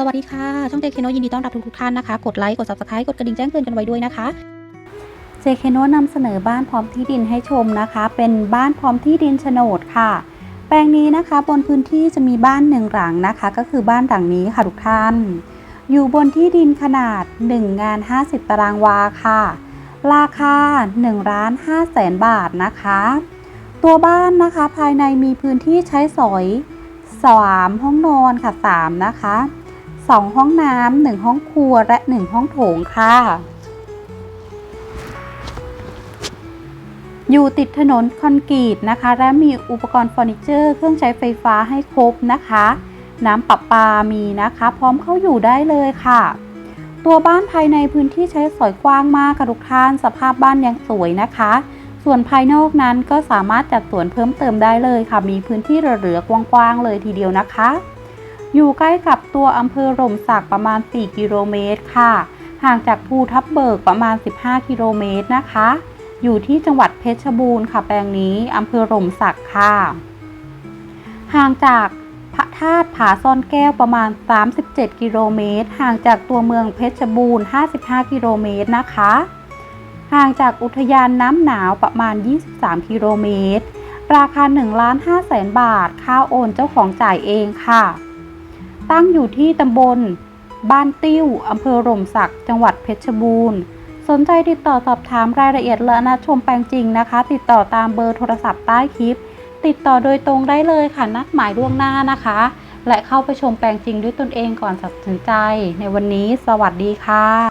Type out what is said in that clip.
สวัสดีค่ะ ช่องเจเคโนยินดีต้อนรับทุกๆท่านนะคะ กดไลค์ กด subscribe กดกระดิ่งแจ้งเตือนกันไว้ด้วยนะคะเจเคโนนำเสนอบ้านพร้อมที่ดินให้ชมนะคะ เป็นบ้านพร้อมที่ดินโฉนดค่ะ แปลงนี้นะคะบนพื้นที่จะมีบ้านหนึ่งหลังนะคะ ก็คือบ้านหลังนี้ค่ะทุกท่าน อยู่บนที่ดินขนาด1งาน 50 ตารางวาค่ะ ราคา1ล้าน5แสนบาทนะคะ ตัวบ้านนะคะภายในมีพื้นที่ใช้สอย 3 ห้องนอนค่ะ 3 นะคะ 2 ห้องน้ำ1ห้องครัวและ 1 ห้องโถงค่ะ อยู่ติดถนนคอนกรีตนะคะ และมีอุปกรณ์เฟอร์นิเจอร์เครื่องใช้ไฟฟ้าให้ครบนะคะ น้ำประปามีนะคะ พร้อมเข้าอยู่ได้เลยค่ะ ตัวบ้านภายในพื้นที่ใช้สอยกว้างมากค่ะทุกท่านสภาพบ้านยังสวยนะคะส่วนภายนอกนั้นก็สามารถจัดสวนเพิ่มเติมได้เลยค่ะ มีพื้นที่เหลือกว้างๆเลยทีเดียวนะคะ อยู่ใกล้กับตัวอำเภอหล่มสักประมาณ 4 กิโลเมตรค่ะ ห่างจากภูทับเบิกประมาณ 15 กิโลเมตรนะคะ อยู่ที่จังหวัดเพชรบูรณ์ค่ะแปลงนี้อำเภอหล่มสักค่ะ ห่างจากพระธาตุผาซ่อนแก้วประมาณ 37 กิโลเมตร ห่างจากตัวเมืองเพชรบูรณ์ 55 กิโลเมตรนะคะ ห่างจากอุทยานน้ำหนาวประมาณ 23 กิโลเมตร ราคา1ล้าน5แสนบาท ค่าโอนเจ้าของจ่ายเองค่ะ ตั้งอยู่ที่ตำบล บ้านติ้วอำเภอหล่มสัก จังหวัดเพชรบูรณ์ สนใจติดต่อสอบถามรายละเอียดและนัดชมแปลงจริงนะคะ ติดต่อตามเบอร์โทรศัพท์ใต้คลิป ติดต่อโดยตรงได้เลยค่ะนัดหมายล่วงหน้านะคะ และเข้าไปชมแปลงจริงด้วยตนเองก่อนตัดสินใจ ในวันนี้ สวัสดีค่ะ